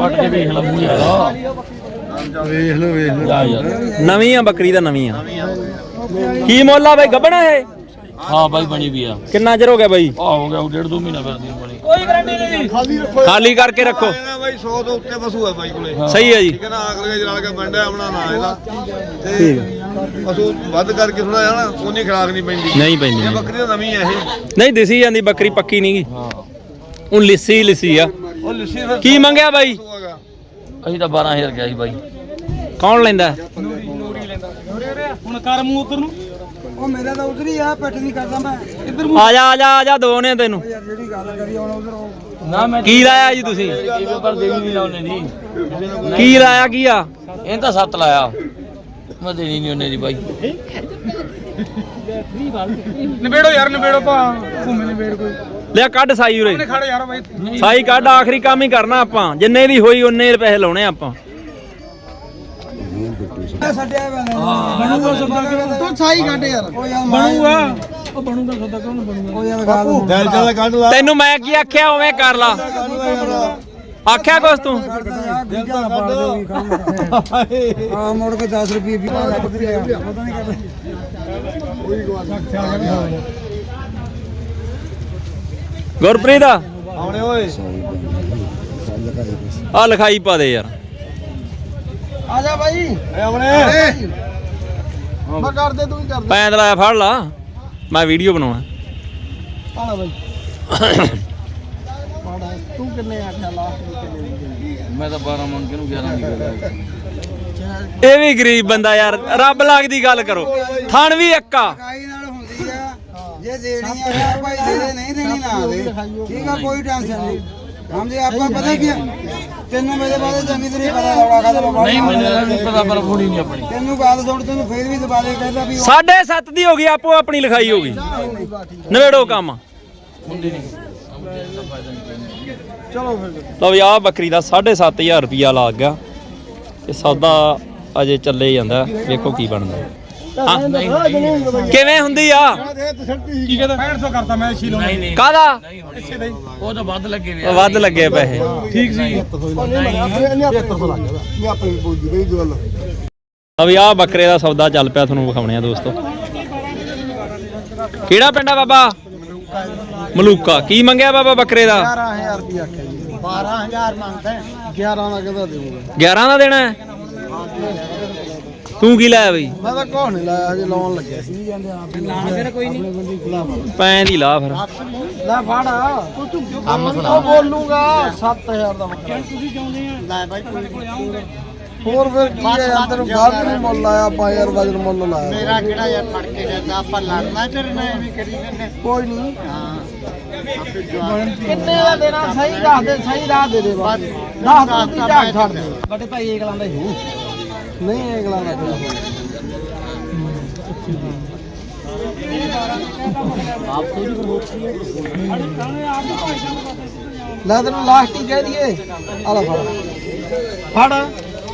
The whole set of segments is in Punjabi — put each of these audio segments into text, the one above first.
ਵੱਟ ਕੇ ਵੇਖ ਲਾ ਮੂੰਹ ਯਾਰ ਵੇਖ ਲਓ ਵੇਖ ਲਓ। ਜਾ ਯਾਰ ਨਵੀਂ ਆ ਬੱਕਰੀ ਦਾ ਨਵੀਂ ਆ। ਕੀ ਮੁੱਲ ਆ ਬਾਈ ਗੱਬਣਾ ਇਹ? ਹਾਂ ਬਾਈ ਬਣੀ ਵੀ ਆ। ਕਿੰਨਾ ਚਿਰ ਹੋ ਗਿਆ ਬਾਈ? ਆ ਹੋ ਗਿਆ ਡੇਢ ਦੋ ਮਹੀਨਾ ਫਿਰਦੀ ਬਣੀ। ਖਾਲੀ ਕਰਕੇ ਰੱਖੋ। ਬਾਈ 100 ਤੋਂ ਉੱਤੇ ਪਸ਼ੂ ਹੈ ਬਾਈ ਕੋਲੇ। ਸਹੀ ਹੈ ਜੀ। ਠੀਕ ਹੈ ਨਾ ਅਗਲੇ ਜਲਾਲ ਕੇ ਬੰਡਾ ਆਪਣਾ ਨਾ ਇਹਦਾ। ਤੇ ਪਸ਼ੂ ਵੱਧ ਕਰਕੇ ਥੋੜਾ ਨਾ ਉਨੀ ਖਰਾਕ ਨਹੀਂ ਪੈਂਦੀ। ਨਹੀਂ ਪੈਂਦੀ। ਬੱਕਰੀ ਤਾਂ ਨਵੀਂ ਹੈ ਇਹ। ਨਹੀਂ ਦਿਸੀ ਜਾਂਦੀ ਬੱਕਰੀ ਪੱਕੀ ਨਹੀਂਗੀ ਹਾਂ। ਉਹ ਲਿੱਸੀ ਲਿੱਸੀ ਆ। ਉਹ ਲਿੱਸੀ ਫਿਰ ਕੀ ਮੰਗਿਆ ਬਾਈ? ਅਸੀਂ ਤਾਂ 12000 ਗਿਆ ਸੀ ਬਾਈ। ਕੌਣ ਲੈਂਦਾ? ਹੁਣ ਕਰ ਮੂੰਹ ਉਧਰ ਨੂੰ। ਉਹ ਮੇਰਾ ਤਾਂ ਉਧਰ ਹੀ ਆ ਪਿੱਠ ਨਹੀਂ ਕਰਦਾ ਮੈਂ। ਇੱਧਰ ਆ ਜਾ ਆ ਜਾ ਆ ਜਾ ਦੋ ਨੇ ਤੈਨੂੰ। ਯਾਰ ਜਿਹੜੀ ਗੱਲ ਕਰੀ ਹੁਣ ਉਧਰ ਨਾ ਮੈਂ ਕੀ ਲਾਇਆ ਜੀ ਤੁਸੀਂ? ਇਹ ਪਰ ਦੇਣੀ ਨਹੀਂ ਲਾਉਣੇ ਦੀ ਕੀ ਲਾਇਆ ਕੀ ਆ? ਇਹ ਤਾਂ ਸੱਤ ਲਾਇਆ। ਮੈਂ ਦੇਣੀ ਨਹੀਂ ਉਹਨੇ ਦੀ ਬਾਈ। ਨਿਬੇੜੋ ਯਾਰ ਨਿਬੇੜੋ ਭਾ ਘੁੰਮੇ ਨਿਬੇੜ ਕੋਈ। ਲਿਆ ਕੱਢ ਸਾਈ ਉਰੇ। ਖੜ ਯਾਰ ਬਾਈ। ਸਾਈ ਕੱਢ ਆਖਰੀ ਕੰਮ ਹੀ ਕਰਨਾ ਆਪਾਂ। ਜਿੰਨੇ ਦੀ ਹੋਈ ਉਨੇ ਪੈਸੇ ਲਾਉਣੇ ਆਪਾਂ। ਛੱਡਿਆ ਬਣੂਗਾ ਸੌਦਾ ਤੂੰ ਸਾਈ ਕੱਢ ਯਾਰ। ਬਣੂਗਾ। ਉਹ ਬਣੂਗਾ ਸੌਦਾ ਕੌਣ ਬਣੂਗਾ? ਉਹ ਯਾਰ ਗੱਲ ਦਿਲ ਚਲਾ ਕੱਢ ਲਾ। ਤੈਨੂੰ ਮੈਂ ਕੀ ਆਖਿਆ ਉਵੇਂ ਕਰ ਲਾ। ਆਖਿਆ ਕੁਛ ਤੂੰ? ਆ ਮੋੜ ਕੇ 10 ਰੁਪਏ ਵੀ ਪਤਾ ਨਹੀਂ ਕਰਦਾ ਗੁਰਪ੍ਰੀਤ ਆ। ਆਉਣੇ ਓਏ। ਆ ਲਿਖਾਈ ਪਾ ਦੇ ਯਾਰ। ਆ ਜਾ ਬਾਈ। ਇਹ ਆਉਣੇ। ਮੈਂ ਕਰ ਦੇ ਤੂੰ ਹੀ ਕਰ ਪੈਂਦ ਲਾਇਆ ਫੜ ਲਾ। ਮੈਂ ਵੀਡੀਓ ਬਣਾਉਣਾ। ਪਾਲਾ ਬਾਈ। ਪਾੜਾ ਤੂੰ ਕਿੰਨੇ ਆਖਿਆ ਲਾਸਟ ਕਿੰਨੇ ਮੈਂ ਤਾਂ 12 ਮੰਗ ਕੇ ਨੂੰ 11 ਦੀ ਇਹ ਵੀ ਗਰੀਬ ਬੰਦਾ ਯਾਰ। ਰੱਬ ਲੱਗਦੀ ਗੱਲ ਕਰੋ। ਥਣ ਵੀ ਇੱਕਾ ਆ। ਜੇ ਦੇਣੀ ਆ ਯਾਰ ਭਾਈ ਦੇ ਦੇ ਨਹੀਂ ਦੇਣੀ ਨਾ ਦੇ। ਠੀਕ ਆ ਕੋਈ ਟੈਨਸ਼ਨ ਨਹੀਂ। ਹਮ ਜੇ ਆਪਾਂ ਪਤਾ ਕੀ ਆ? ਤੈਨੂੰ ਮੇਰੇ ਬਾਰੇ ਚੰਗੀ ਤਰ੍ਹਾਂ ਪਤਾ ਲੌੜਾ ਖਾਦਾ ਨਹੀਂ ਮੈਨੂੰ ਨਹੀਂ ਪਤਾ ਪਰ ਫੋੜੀ ਨਹੀਂ ਆਪਣੀ। ਤੈਨੂੰ ਗੱਲ ਸੁਣ ਤੈਨੂੰ ਫੇਰ ਵੀ ਦੁਬਾਰੇ ਕਹਿੰਦਾ ਵੀ ਸਾਢੇ ਸੱਤ ਦੀ ਹੋ ਗਈ ਆਪੋ ਆਪਣੀ ਲਿਖਾਈ ਹੋ ਗਈ। ਨਵੇੜੋ ਕੰਮ। ਹੁੰਦੀ ਨਹੀਂ। ਚਲੋ ਫਿਰ। ਲਓ ਵੀ ਆਹ ਬੱਕਰੀ ਦਾ 7500 ਰੁਪਿਆ ਲੱਗ ਗਿਆ। ਤੇ ਸੌਦਾ ਅਜੇ ਚੱਲੇ ਜਾਂਦਾ ਵੇਖੋ ਕੀ ਬਣਦਾ। ਹਾਂ। ਕਿਵੇਂ ਹੁੰਦੀ ਆ? ਕੀ ਕਹਿੰਦਾ? 6500 ਕਰਤਾ ਮੈਂ ਛੀ ਨਹੀਂ ਨਹੀਂ। ਕਾਦਾ ਉਹ ਤਾਂ ਵੱਧ ਲੱਗੇ ਵੇ ਵੱਧ ਲੱਗੇ ਪੈਸੇ। ਠੀਕ ਸੀ। ਵੀ ਆਹ ਬੱਕਰੇ ਦਾ ਸੌਦਾ ਚੱਲ ਪਿਆ ਤੁਹਾਨੂੰ ਵਿਖਾਉਣੇ ਆ ਦੋਸਤੋ। ਕਿਹੜਾ ਪਿੰਡ ਆ ਬਾਬਾ? ਮਲੂਕਾ। ਕੀ ਮੰਗਿਆ ਬਾਬਾ ਬੱਕਰੇ ਦਾ? 12000 ਰੁਪਏ ਆਖਿਆ ਜੀ। 12000 ਮੰਗਦਾ। 11 ਦਾ ਕਹਿੰਦਾ ਦੇਊਗਾ? 11 ਦਾ ਦੇਣਾ ਹੈ? ਤੂੰ ਕੀ ਲਾਇਆ ਬਈ? ਮੈਂ ਤਾਂ ਕੋਹ ਨਹੀਂ ਲਾਇਆ ਹਜੇ ਲਾਉਣ ਲੱਗਿਆ ਸੀ। ਜਾਂਦੇ ਆਪ ਲਾ ਫਿਰ ਕੋਈ ਨਹੀਂ ਪੈਂ ਦੀ ਲਾ ਫਿਰ। ਲੈ ਫੜ। ਤੂੰ ਕੰਮ ਸੁਣਾ। ਉਹ ਬੋਲੂਗਾ 7000 ਦਾ ਮੰਗਦਾ ਤੁਸੀਂ ਚਾਹੁੰਦੇ ਆ ਲੈ ਬਾਈ ਹੋਰ ਫਿਰ ਕੀ ਹੈ ਯਾਰ ਤੈਨੂੰ ਗਲਤ ਨਹੀਂ ਮੁੱਲ ਲਾਇਆ ਯਾਰ ਵਜਨ ਮੁੱਲ ਲਾਇਆ। ਮੇਰਾ ਕਿਹੜਾ ਯਾਰ ਫੜ ਕੇ ਜਾਂਦਾ ਆਪਾਂ ਲੜਨਾ ਚੜਨਾ ਐਵੇਂ ਕਰੀ ਜੰਨੇ ਕੋਈ ਨਹੀਂ। ਹਾਂ ਕਿੰਨੇ ਦਾ ਦੇਣਾ? ਸਹੀ ਦੱਸ ਦੇ ਸਹੀ ਰਾਹ ਦੇ ਦੇ ਬਸ। ਦੱਸ ਦੱਸ ਦੀ ਝਾਕ ਛੱਡ ਦੇ। ਬੜੇ ਭਾਈ ਇਹ ਗਲਾਂ ਦਾ ਹੀ ਨਹੀਂ ਇਹ ਗਲਾਂ ਦਾ ਲੈ। ਤੈਨੂੰ ਲਾਸਟ ਹੀ ਕਹਿ ਦਈਏ। ਆ ਲੈ ਫੜ। ਫੜ।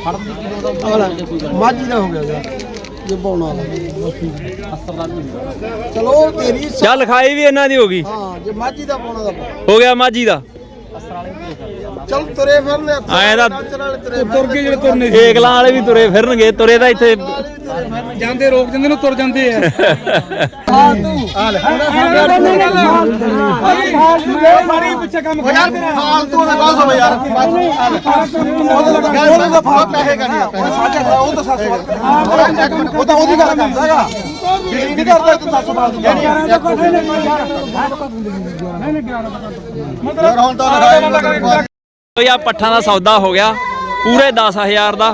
ਫੜ ਦੀ ਕਿਲੋ ਦਾ ਮਾਝੀ ਦਾ ਹੋ ਗਿਆ ਜੇ ਪਾਉਣਾ ਵਾਲਾ ਚਲੋ ਤੇਰੀ ਸ- ਚੱਲ ਲਿਖਾਈ ਵੀ ਇਹਨਾਂ ਦੀ ਹੋ ਗਈ। ਹਾਂ ਜੇ ਮਾਝੀ ਦਾ ਪਾਉਣਾ ਦਾ ਪਾ। ਹੋ ਗਿਆ ਮਾਝੀ ਦਾ। ਚੱਲ ਤੁਰੇ ਫਿਰਨੇ ਤਾਂ ਵਾਲੇ ਤੁਰੇ ਕੇ ਜਿਹੜੇ ਤੁਰਨੇ ਏਕਲਾਂ ਵਾਲੇ ਵੀ ਤੁਰੇ ਫਿਰਨਗੇ ਤੁਰੇ ਤਾਂ ਇੱਥੇ ਜਾਂਦੇ ਰੋਕ ਜਾਂਦੇ ਨੂੰ ਤੁਰ ਜਾਂਦੇ ਆ। ਹਾਂ। ਤੂੰ ਆ ਲੈ ਮਾਰੀ ਪਿੱਛੇ ਕੰਮ ਕਰ ਯਾਰ ਫਾਲਤੂ ਨਾ ਗੱਲ ਸੁਣ ਯਾਰ। ਉਹਦੇ ਦਾ ਫਾਲ ਪੈਸੇ ਕਰਨੇ ਆ। ਸਾਡੇ ਉਹ ਤਾਂ 700 ਉਹ ਤਾਂ ਉਹਦੀ ਗੱਲ ਕਰਦਾ ਹੈਗਾ। ਨਹੀਂ ਕਰਦਾ ਤੂੰ 700 ਬਾਲ ਦੂੰਗਾ ਮਤਲਬ ਹੁਣ ਤਾਂ ਓਏ ਆ ਪੱਠਾਂ ਦਾ ਸੌਦਾ ਹੋ ਗਿਆ ਪੂਰੇ 10000 ਦਾ।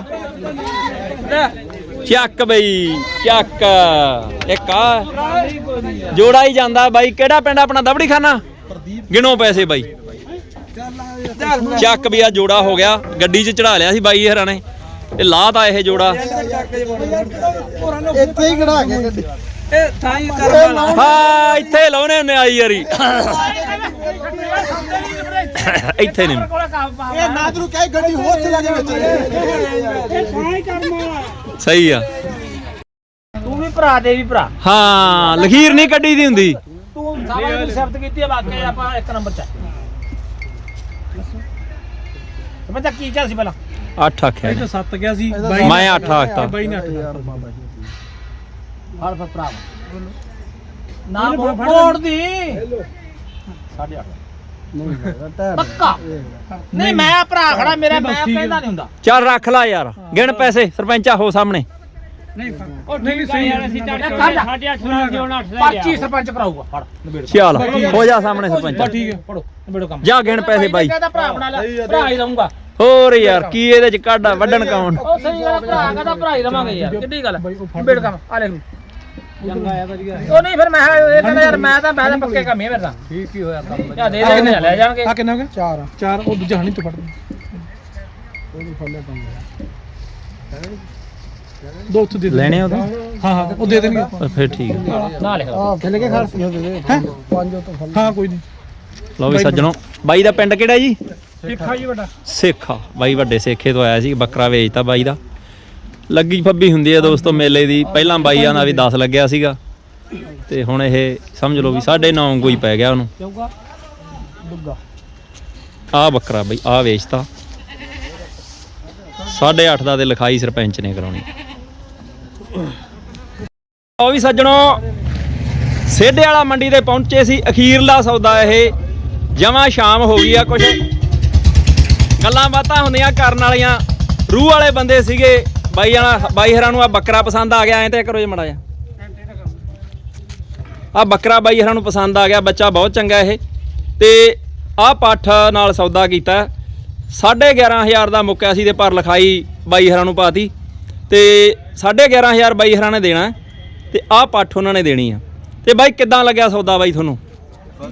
ਚੱਕ ਬਈ ਚੱਕ। ਇੱਕ ਆ ਜੋੜਾ ਹੀ ਜਾਂਦਾ ਬਾਈ। ਕਿਹੜਾ ਪਿੰਡ ਆਪਣਾ? ਦਬੜੀ ਖਾਨਾ ਗਿਣੋ ਪੈਸੇ ਬਾਈ। ਚੱਕ ਵੀ ਆ ਜੋੜਾ ਹੋ ਗਿਆ। ਗੱਡੀ 'ਚ ਚੜਾ ਲਿਆ ਸੀ ਬਾਈ ਹਰਾਂ ਨੇ ਤੇ ਲਾਤਾ ਇਹ ਜੋੜਾ। ਇੱਥੇ ਹੀ ਖੜਾ ਕੇ ਗੱਡੀ। ਇਹ ਥਾਂ ਹੀ ਹਾਂ ਇੱਥੇ ਲਾਉਨੇ ਹੁੰਨੇ ਆਈ ਯਾਰੀ ਇੱਥੇ ਨਹੀਂ। ਇਹ ਨਾਦਰੂ ਕਹੇ ਗੱਡੀ ਹੋਰ ਚਲਾ ਕੇ ਵਿੱਚ ਸਹੀ ਆ। ਤੂੰ ਵੀ ਭਰਾ ਦੇ ਵੀ ਭਰਾ। ਹਾਂ ਲਖੀਰ ਨਹੀਂ ਕੱਢੀ ਦੀ ਹੁੰਦੀ। ਤੂੰ ਸਾਰਾ ਸ਼ਬਦ ਕੀਤੀ ਆ ਬਾਕੀ ਆਪਾਂ ਇੱਕ ਨੰਬਰ ਚ ਮੈਂ ਤਾਂ ਕੀ ਚੱਲ ਸੀ ਪਹਿਲਾਂ? 8 ਆਖਿਆ ਇਹਨੇ। ਸੱਤ ਗਿਆ ਸੀ ਮੈਂ 8 ਆਖਤਾ। ਬਾਈ ਨੇ ਯਾਰ ਬਾਬਾ ਜੀ। ਫੜ ਫੜ ਭਰਾ ਨਾ ਮੋੜ ਦੀ। ਨਹੀਂ ਹੈਗਾ, ਟਾਇਰ ਪੱਕਾ? ਨਹੀਂ ਮੈਂ ਭਰਾ ਖੜਾ ਮੇਰਾ ਮੈਂ ਕਹਿੰਦਾ ਨਹੀਂ ਹੁੰਦਾ। ਚੱਲ ਰੱਖ ਲੈ ਯਾਰ ਗਿਣ ਪੈਸੇ ਸਰਪੰਚਾ ਹੋ ਸਾਹਮਣੇ। ਉਹ ਨਹੀਂ ਸਹੀ ਯਾਰ ਅਸੀਂ ਸਾਡੇ 8 ਲਾ ਕੇ ਹੁਣ 8 ਲੈ ਪਰਚੀ ਸਰਪੰਚ ਕਰਾਊਗਾ ਫੜ ਨਿਬੇੜੋ। ਚੱਲ ਹੋ। ਜਾ ਸਾਹਮਣੇ ਸਰਪੰਚਾ। ਠੀਕ ਹੈ ਫੜੋ ਨਿਬੇੜੋ ਕੰਮ। ਜਾ ਗਿਣ ਪੈਸੇ ਬਾਈ ਕਹਿੰਦਾ ਭਰਾ ਬਣਾ ਲੈ ਭਰਾ ਹੀ ਰਹੂੰਗਾ। ਹੋਰ ਯਾਰ ਕੀ ਇਹਦੇ ਚ ਕਾਢਾ ਵੱਢਣ ਕੌਣ? ਉਹ ਸਹੀ ਗੱਲ ਆ, ਭਰਾ ਕਹਿੰਦਾ ਭਰਾ ਹੀ ਰਵਾਂਗੇ ਯਾਰ ਕਿੱਡੀ ਗੱਲ ਨਿਬੇੜ ਕੰਮ ਆ ਲੈ ਚੰਗਾ ਆ ਵਧੀਆ ਉਹ ਨਹੀਂ ਫਿਰ ਮੈਂ ਇਹ ਕਹਿੰਦਾ ਯਾਰ ਮੈਂ ਤਾਂ ਮੈਂ ਤਾਂ ਪੱਕੇ ਕੰਮ ਹੀ ਆ ਫਿਰ ਤਾਂ। ਠੀਕ ਹੀ ਹੋਇਆ ਕੰਮ ਦੇ ਦੇ ਕਿੰਨੇ ਲੈ ਜਾਣਗੇ। ਆ ਕਿੰਨਾ ਹੋ ਗਿਆ ਚਾਰ। ਆ। ਚਾਰ ਉਹ ਦੂਜਾ ਹਣੀ ਚ ਫੜ ਉਹਨੂੰ ਫੜਨੇ ਪੈਂਦੇ ਦੋ ਉੱਥੇ ਦੇ ਦੇ। ਲੈਣੇ ਉਹਦਾ? ਹਾਂ ਹਾਂ ਉਹ ਦੇ ਦੇਣਗੇ। ਫਿਰ ਠੀਕ ਹੈ ਨਾ ਲਿਖ ਆ ਥੱਲੇ ਕੇ ਖਰਚ ਹੋ ਦੇ ਪੰਜ ਤੋਂ ਫੜ ਹਾਂ ਕੋਈ ਨਹੀਂ। ਲਓ ਵੀ ਸੱਜਣੋ ਬਾਈ ਦਾ ਪਿੰਡ ਕਿਹੜਾ ਜੀ? ਦੇਖਾ ਜੀ ਵੱਡਾ। ਸੇਖਾ। ਬਾਈ ਵੱਡੇ ਸੇਖੇ ਤੋਂ ਆਇਆ ਸੀ ਬੱਕਰਾ ਵੇਚਤਾ ਬਾਈ ਦਾ। ਲੱਗੀ ਫੱਬੀ ਹੁੰਦੀ ਹੈ ਦੋਸਤੋ ਮੇਲੇ ਦੀ। ਪਹਿਲਾਂ ਬਾਈਆਂ ਦਾ ਵੀ 10 ਲੱਗਿਆ ਸੀਗਾ। ਤੇ ਹੁਣ ਇਹ ਸਮਝ ਲਓ ਵੀ 9.5 ਕੋਈ ਪੈ ਗਿਆ ਉਹਨੂੰ। ਆ ਬੱਕਰਾ ਬਈ ਆ ਵੇਚਤਾ 8.5 ਦਾ ਤੇ ਲਿਖਾਈ ਸਰਪੰਚ ਨੇ ਕਰਾਉਣੀ। ਉਹ ਵੀ ਸੱਜਣੋ ਸੇਢੇ ਵਾਲਾ ਮੰਡੀ ਤੇ ਪਹੁੰਚੇ ਸੀ ਅਖੀਰਲਾ ਸੌਦਾ ਇਹ। ਜਮਾ ਸ਼ਾਮ ਹੋ ਗਈ ਆ ਕੁਝ ਗੱਲਾਂ ਬਾਤਾਂ ਹੁੰਦੀਆਂ ਕਰਨ ਵਾਲੀਆਂ। ਰੂਹ ਵਾਲੇ ਬੰਦੇ ਸੀਗੇ। ਬਾਈ ਵਾਲਾ ਬਾਈ ਹਰਾਂ ਨੂੰ ਆ ਬੱਕਰਾ ਪਸੰਦ ਆ ਗਿਆ ਐਂ ਤੇ ਕਰੋ ਜੇ ਮੜਾ ਜਾ ਆ ਬੱਕਰਾ ਬਾਈ ਹਰਾਂ ਨੂੰ ਪਸੰਦ ਆ ਗਿਆ ਬੱਚਾ ਬਹੁਤ ਚੰਗਾ ਇਹ। ਤੇ ਆ ਪੱਠ ਨਾਲ ਸੌਦਾ ਕੀਤਾ। 11500 ਦਾ ਮੁੱਕਿਆ ਸੀ ਤੇ ਪਰ ਲਿਖਾਈ ਬਾਈ ਹਰਾਂ ਨੂੰ ਪਾਤੀ। ਤੇ 11500 ਬਾਈ ਹਰਾਂ ਨੇ ਦੇਣਾ। ਤੇ ਆ ਪੱਠ ਉਹਨਾਂ ਨੇ ਦੇਣੀ ਆ। ਤੇ ਬਾਈ ਕਿੱਦਾਂ ਲੱਗਿਆ ਸੌਦਾ ਬਾਈ ਤੁਹਾਨੂੰ?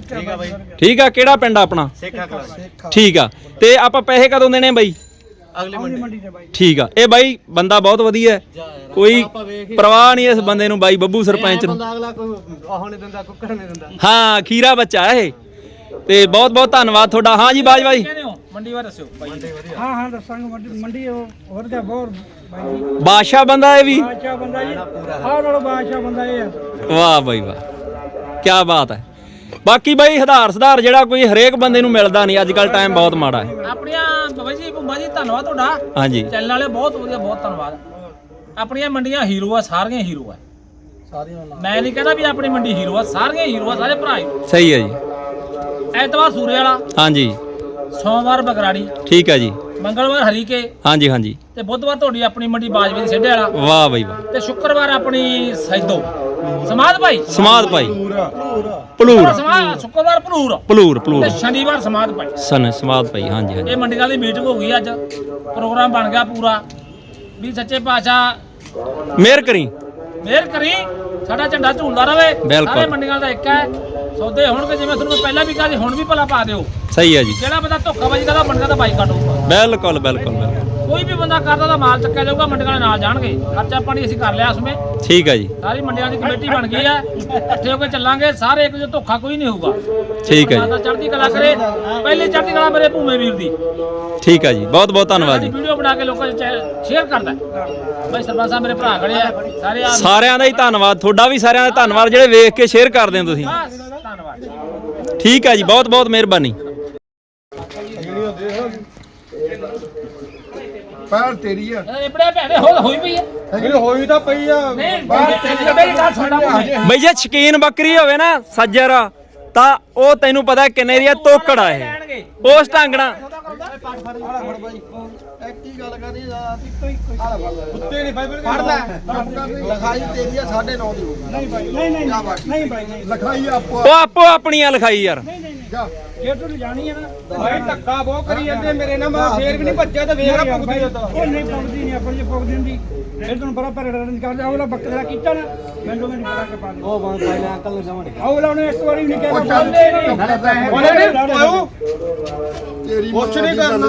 ਠੀਕ ਆ ਬਾਈ। ਠੀਕ ਆ ਕਿਹੜਾ ਪਿੰਡ ਆਪਣਾ? ਠੀਕ ਆ। ਤੇ ਆਪਾਂ ਪੈਸੇ ਕਦੋਂ ਦੇਣੇ ਬਾਈ? ਠੀਕ ਆ। ਇਹ ਬਾਈ ਬੰਦਾ ਬਹੁਤ ਵਧੀਆ ਹੈ। ਕੋਈ ਪਰਵਾਹ ਨਹੀਂ ਇਸ ਬੰਦੇ ਨੂੰ ਬਾਈ ਬੱਬੂ ਸਰਪੰਚ ਨੂੰ। ਅਗਲਾ ਕੋਈ ਆਹ ਨਹੀਂ ਦਿੰਦਾ ਕੁੱਕੜ ਨਹੀਂ ਦਿੰਦਾ। ਹਾਂ ਖੀਰਾ ਬੱਚਾ ਹੈ ਇਹ। ਤੇ ਬਹੁਤ ਬਹੁਤ ਧੰਨਵਾਦ ਤੁਹਾਡਾ। ਹਾਂ ਜੀ ਬਾਜ ਬਾਈ। ਕਹਿੰਦੇ ਹੋ? ਮੰਡੀ ਬਾਰੇ ਦੱਸਿਓ। ਬਾਈ ਹਾਂ ਹਾਂ ਦੱਸਾਂਗੇ। ਮੰਡੀ ਮੰਡੀ ਉਹ ਹੋਰ ਦਾ ਬਹੁਤ ਬਾਈ ਜੀ। ਬਾਦਸ਼ਾਹ ਬੰਦਾ ਇਹ ਵੀ। ਬਾਦਸ਼ਾਹ ਬੰਦਾ ਜੀ। ਆਹ ਨਾਲੋਂ ਬਾਦਸ਼ਾਹ ਬੰਦਾ ਇਹ ਆ। ਵਾਹ ਬਾਈ ਵਾਹ। ਕੀ ਬਾਤ ਹੈ। ਬਾਕੀ ਬਾਈ ਹਧਾਰ ਸੁਧਾਰ ਜਿਹੜਾ ਕੋਈ ਹਰੇਕ ਬੰਦੇ ਨੂੰ ਮਿਲਦਾ ਨਹੀਂ ਅੱਜ ਕੱਲ ਟਾਈਮ ਬਹੁਤ ਮਾੜਾ ਹੈ। ਆਪਣੀਆਂ ਬਾਬਾ ਜੀ ਭੁੰਬਾ ਜੀ ਧੰਨਵਾਦ ਤੁਹਾਡਾ। ਹਾਂਜੀ। ਚੈਨਲ ਵਾਲੇ ਬਹੁਤ ਵਧੀਆ ਬਹੁਤ ਧੰਨਵਾਦ। ਆਪਣੀਆਂ ਮੰਡੀਆਂ ਹੀਰੋ ਆ ਸਾਰੀਆਂ ਹੀਰੋ ਆ। ਸਾਰੀਆਂ ਨਾਲ। ਮੈਂ ਨਹੀਂ ਕਹਿੰਦਾ ਵੀ ਆਪਣੀ ਮੰਡੀ ਹੀਰੋ ਆ ਸਾਰੀਆਂ ਹੀਰੋ ਆ ਸਾਰੇ ਭਰਾ ਹੀ। ਸਹੀ ਹੈ ਜੀ। ਐਤਵਾਰ ਸੂਰੇ ਵਾਲਾ ਹਾਂਜੀ। ਸੋਮਵਾਰ ਬਗਰਾੜੀ ਠੀਕ ਹੈ ਜੀ। ਮੰਗਲਵਾਰ ਹਰੀਕੇ। ਹਾਂਜੀ ਹਾਂਜੀ। ਤੇ ਬੁੱਧਵਾਰ ਤੁਹਾਡੀ ਆਪਣੀ ਮੰਡੀ ਬਾਜਵੇ ਦੀ ਸੇਢੇ ਵਾਲਾ। ਵਾਹ ਬਾਈ ਵਾਹ। ਤੇ ਸ਼ੁੱਕਰਵਾਰ ਆਪਣੀ ਸੈਦੋ। ਸਮਾਧ ਭਾਈ। ਸਮਾਦ ਭਾਈ। ਪਲੂਰ ਸਮਾਧ ਸ਼ੁੱਕਰਵਾਰ ਭਲੂਰ ਪਲੂਰ ਪਲੂਰ ਤੇ ਸ਼ਨੀਵਾਰ ਸਮਾਧ ਭਾਈ। ਸਨ ਸਮਾਦ ਭਾਈ ਹਾਂਜੀ ਹਾਂਜੀ। ਇਹ ਮੰਡੀਆਂ ਦੀ ਮੀਟਿੰਗ ਹੋ ਗਈ ਅੱਜ। ਪ੍ਰੋਗਰਾਮ ਬਣ ਗਿਆ ਪੂਰਾ। ਵੀ ਸੱਚੇ ਪਾਤਸ਼ਾਹ ਮਿਹਰ ਕਰੀ। ਮਿਹਰ ਕਰੀ। ਸਾਡਾ ਝੰਡਾ ਝੂਲਦਾ ਰਵੇ। ਬਿਲਕੁਲ। ਸਾਰੇ ਮੰਡੀਆਂ ਦਾ ਇੱਕ ਹੈ। ਸੌਦੇ ਹੋਣਗੇ ਜਿਵੇਂ ਤੁਹਾਨੂੰ ਮੈਂ ਪਹਿਲਾਂ ਵੀ ਕਿਹਾ ਸੀ ਹੁਣ ਵੀ ਭਲਾ ਪਾ ਦਿਓ। ਸਹੀ ਹੈ ਜੀ। ਜਿਹੜਾ ਬੰਦਾ ਧੋਖਾਬਾਜ਼ੀ ਕਰਦਾ ਮੰਡੀਆਂ ਦਾ ਬਾਈਕਾਟ ਹੋਊਗਾ। ਬਿਲਕੁਲ ਬਿਲਕੁਲ ਬਿਲਕੁਲ। ਕੋਈ ਵੀ ਬੰਦਾ ਕਰਦਾ ਤਾਂ ਮਾਲ ਚੱਕਿਆ ਜਾਊਗਾ ਮੰਡੀਆਂ ਦੇ ਨਾਲ ਜਾਣਗੇ। ਖਰਚਾ ਪਾਣੀ ਅਸੀਂ ਕਰ ਲਿਆ ਉਸਮੇ। ਠੀਕ ਹੈ ਜੀ। ਸਾਰੀ ਮੰਡੀਆਂ ਦੀ ਕਮੇਟੀ ਬਣ ਗਈ ਹੈ ਇਕੱਠੇ ਹੋ ਕੇ ਚੱਲਾਂਗੇ ਸਾਰੇ ਇੱਕ ਜੋ ਧੋਖਾ ਕੋਈ ਨਹੀਂ ਹੋਊਗਾ। ਠੀਕ ਹੈ ਮਾਤਾ ਚੜ੍ਹਦੀ ਕਲਾ ਕਰੇ। ਪਹਿਲੀ ਚੜ੍ਹਦੀ ਕਲਾ ਮੇਰੇ ਭੂਮੇ ਵੀਰ ਦੀ। ਜੀ ਠੀਕ ਹੈ ਜੀ। ਬਹੁਤ ਬਹੁਤ ਧੰਨਵਾਦ ਜੀ। ਵੀਡੀਓ ਬਣਾ ਕੇ ਲੋਕਾਂ 'ਚ ਸ਼ੇਅਰ ਕਰਦਾ। ਬਾਈ ਸਰਪੰਚ ਸਾਹਿਬ ਮੇਰੇ ਭਰਾ ਖੜੇ ਆ। ਸਾਰੇ ਸਾਰਿਆਂ ਦਾ ਹੀ ਧੰਨਵਾਦ। ਤੁਹਾਡਾ ਵੀ ਸਾਰਿਆਂ ਦਾ ਧੰਨਵਾਦ ਜਿਹੜੇ ਵੇਖ ਕੇ ਸ਼ੇਅਰ ਕਰਦੇ ਹੋ ਤੁਸੀਂ। ਧੰਨਵਾਦ। ਠੀਕ ਹੈ ਜੀ। ਬਹੁਤ ਬਹੁਤ ਮਿਹਰਬਾਨੀ। ਪੈਰ ਤੇਰੀ ਆ। ਇਹ ਬੜੇ ਭੈਣੇ ਹੋ ਹੋਈ ਪਈ ਹੈ ਇਹ ਹੋਈ ਤਾਂ ਪਈ ਆ। ਨਹੀਂ ਮੇਰੀ ਗੱਲ ਸੁਣਦਾ ਬਈ ਜੇ ਸ਼ਕੀਨ ਬੱਕਰੀ ਹੋਵੇ ਨਾ ਸੱਜਰ ਤਾਂ ਉਹ ਤੈਨੂੰ ਪਤਾ ਕਿੰਨੇ ਦੀ ਆ ਤੋਕੜ ਆ ਇਹ। ਉਸ ਢੰਗਣਾ ਇੱਕ ਇੱਕੋ ਇੱਕੋ ਕੁੱਤੇ ਨਹੀਂ ਲਿਖਾਈ ਤੇਰੀ ਆ 9.5 ਦੀ ਹੋਊਗੀ। ਨਹੀਂ ਬਾਈ ਨਹੀਂ ਨਹੀਂ ਨਹੀਂ ਬਾਈ ਨਹੀਂ ਲਿਖਾਈ ਆਪੋ ਉਹ ਆਪੋ ਆਪਣੀਆਂ ਲਿਖਾਈ ਯਾਰ। ਜੇ। ਤੂੰ ਜਾਣੀ ਹੈ ਨਾ ਭਾਈ ਧੱਕਾ ਬਹੁਤ ਕਰੀ ਜਾਂਦੇ ਮੇਰੇ ਨਾਲ ਮੈਂ ਫੇਰ ਵੀ ਨਹੀਂ ਭੱਜਿਆ ਤੇ ਵੇਖ ਪੁੱਗਦੀ ਉਹ ਨਹੀਂ ਪੁੱਗਦੀ ਨਹੀਂ ਆਪਣੀ ਜੇ ਪੁੱਗਦੀ ਹੁੰਦੀ ਫਿਰ ਤੁਹਾਨੂੰ ਪਤਾ ਪਰ ਰਣ ਕਰਦੇ ਆਉਲਾ ਬੱਕਰਾ ਕੀਤਾ ਨਾ ਮੈਨੂੰ ਨਹੀਂ ਪਤਾ ਕਿ ਪਾ ਦੇ ਉਹ ਬੰਦ ਪਹਿਲਾਂ ਅੰਕਲ ਨੂੰ ਜਾਵਣੇ ਆਉਲਾ ਉਹਨੇ ਇੱਕ ਵਾਰੀ ਵੀ ਨਹੀਂ ਕਿਹਾ ਬੋਲਦੇ ਨਹੀਂ। ਉਹਨੇ ਨਹੀਂ। ਪਾਉ ਤੇਰੀ ਕੁਛ ਨਹੀਂ ਕਰਨਾ।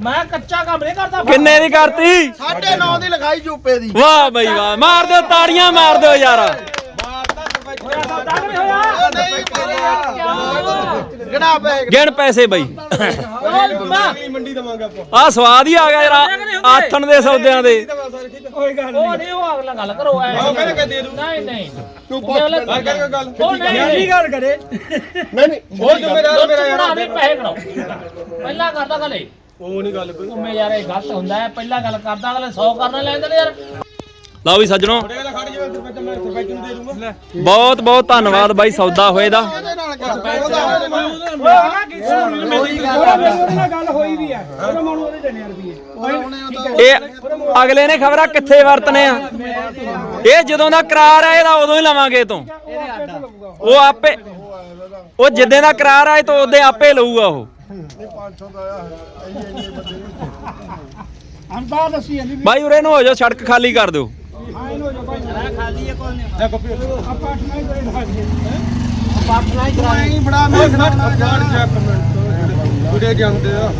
ਮੈਂ ਕੱਚਾ ਕੰਮ ਨਹੀਂ ਕਰਦਾ ਕਿੰਨੇ ਦੀ ਕਰਤੀ? 9.5 ਦੀ ਲਿਖਾਈ ਚੂਪੇ ਦੀ। ਵਾਹ ਬਈ ਵਾਹ ਮਾਰ ਦਿਓ ਤਾੜੀਆਂ ਮਾਰ ਦਿਓ ਯਾਰ। ਗਣਾ ਪੈਸੇ ਬਈ। ਓਏ ਬੁੱਢਾ, ਮੰਡੀ ਦਵਾਂਗੇ ਆਪਾਂ ਆ ਸਵਾਦ ਹੀ ਆ ਗਿਆ ਯਾਰ ਆਥਣ ਦੇ ਸੌਦਿਆਂ ਦੇ। ਕੋਈ ਗੱਲ ਉਹ ਨਹੀਂ ਉਹ ਅਗਲਾ ਗੱਲ ਕਰੋ ਐ ਉਹ ਕਹਿੰਦੇ ਕਿ ਦੇ ਦੂੰ। ਨਹੀਂ ਨਹੀਂ। ਤੂੰ ਪੁੱਛ ਗੱਲ- ਕਰ ਕਰਕੇ ਗੱਲ ਉਹ ਨਹੀਂ ਨਹੀਂ। ਨਹੀਂ ਗੱਲ ਕਰੇ। ਨਹੀਂ ਨਹੀਂ ਉਹ ਜ਼ਿੰਮੇਦਾਰ ਮੇਰਾ ਯਾਰ ਦੇ ਪੈਸੇ ਕਢਾਓ ਪਹਿਲਾਂ ਕਰਦਾ ਗਲੇ ਉਹ ਨਹੀਂ ਗੱਲ ਕੋਈ। ਉਮੇ ਯਾਰ ਇਹ ਗਲਤ ਹੁੰਦਾ ਹੈ ਪਹਿਲਾਂ ਗੱਲ ਕਰਦਾ ਅਗਲੇ 100 ਕਰਨਾ ਲੈਂਦੇ ਨੇ ਯਾਰ। ਲਓ ਵੀ ਸੱਜਣੋ ਬਹੁਤ ਬਹੁਤ ਧੰਨਵਾਦ ਬਾਈ ਸੌਦਾ ਹੋਏ ਦਾ ਇਹ ਅਗਲੇ ਨੇ ਖਬਰਾਂ ਕਿੱਥੇ ਵਰਤਨੇ ਆ? ਇਹ ਜਦੋਂ ਦਾ ਕਰਾਰ ਆ, ਇਹਦਾ ਉਦੋਂ ਹੀ ਲਵਾਂਗੇ ਤੋਂ। ਉਹ ਆਪੇ, ਉਹ ਜਿੱਦੇ ਦਾ ਕਰਾਰ ਆਏ ਤੋਂ ਉਹਦੇ ਆਪੇ ਲਊਗਾ ਉਹ। ਬਾਈ ਉਰੇ ਨੂੰ ਹੋ ਜਾਓ, ਸੜਕ ਖਾਲੀ ਕਰ ਦਿਓ। ਹਾਂ ਜਾਂਦੇ ਆ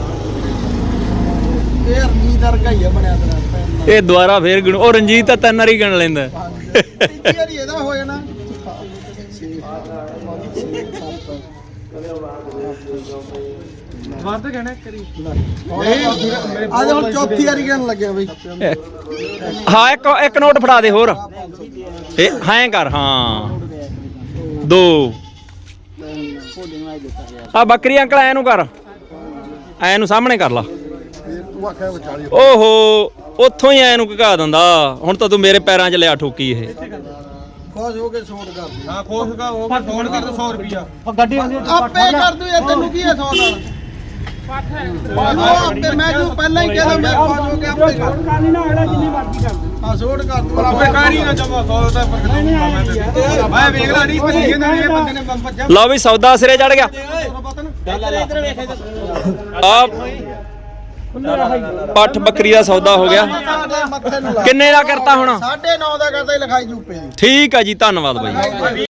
ਇਹ ਅਰਮੀ ਵਰਗਾ ਹੀ ਬਣਿਆ ਤੇਰਾ ਇਹ ਦੁਬਾਰਾ ਫੇਰ ਗਿਣੋ। ਉਹ ਰਣਜੀਤ ਤਾਂ ਤਿੰਨ ਵਾਰੀ ਗਿਣ ਲੈਂਦਾ। ਤੀਜੀ ਵਾਰੀ ਇਹਦਾ ਹੋ ਜਾਣਾ। ਵੱਧ ਕਹਿਣਾ ਕਰੀ ਅੱਜ ਹੁਣ ਚੌਥੀ ਵਾਰੀ ਕਹਿਣ ਲੱਗਿਆ ਬਈ। ਹਾਂ ਇੱਕ ਇੱਕ ਨੋਟ ਫੜਾ ਦੇ ਹੋਰ। ਇਹ ਹਾਂ ਕਰ ਹਾਂ। ਦੋ। ਆ ਬੱਕਰੀ ਅੰਕਲ ਐ ਨੂੰ ਕਰ। ਐ ਨੂੰ ਸਾਹਮਣੇ ਕਰ ਲਾ। ਓਹੋ ਉੱਥੋਂ ਹੀ ਐ ਨੂੰ ਘਕਾ ਦਿੰਦਾ। ਹੁਣ ਤਾਂ ਤੂੰ ਮੇਰੇ ਪੈਰਾਂ 'ਚ ਲਿਆ ਠੋਕੀ ਇਹ। ਖੁਸ਼ ਹੋ ਕੇ ਛੋੜ ਕਰ। ਦੇ ਹਾਂ ਖੋਸ ਕਾ ਉਹ ਪਰ ਫੋਨ ਕਰ 100 ਰੁਪਿਆ ਆਪੇ ਕਰ ਦੂ ਯਾਰ ਤੈਨੂੰ ਕੀ ਹੈ ਸੌ ਨਾਲ ਮੈਨੂੰ ਆਪੇ ਮੈਂ ਤੂੰ ਪਹਿਲਾਂ ਹੀ ਕਹਿੰਦਾ ਮੈਂ ਖੁਸ਼ ਹੋ ਕੇ ਆਪੇ ਕਰ ਕਾਨੀ ਨਾ ਅਗਲਾ ਜਿੰਨੀ ਮਰਜ਼ੀ ਕਰ ਦੇ। ਹਾਂ ਛੋੜ ਕਰ ਦੂ ਆਪੇ ਕਾਰੀ ਨਾ ਜਮਾ 100 ਦਾ ਫ਼ਰਕ ਨਹੀਂ ਮੈਂ ਤੇ ਮੈਂ ਵੇਖ ਲਾ ਨਹੀਂ ਭੱਜੀ ਜਾਂਦੇ ਨੇ ਇਹ ਬੰਦੇ ਨੇ ਬੰਬ ਭੱਜਾ ਲਓ ਵੀ ਸੌਦਾ ਸਿਰੇ ਚੜ ਗਿਆ। ਆ ਪੱਠ ਬੱਕਰੀ ਦਾ ਸੌਦਾ ਹੋ ਗਿਆ। ਮੱਥੇ ਨੂੰ ਲਾ ਕਿੰਨੇ ਦਾ ਕਰਤਾ ਹੁਣ? ਸਾਢੇ 9 ਦਾ ਕਰਦਾ ਹੀ ਲਿਖਾਈ ਯੂਪੀ ਦੀ ਠੀਕ ਆ ਜੀ ਧੰਨਵਾਦ ਬਾਈ।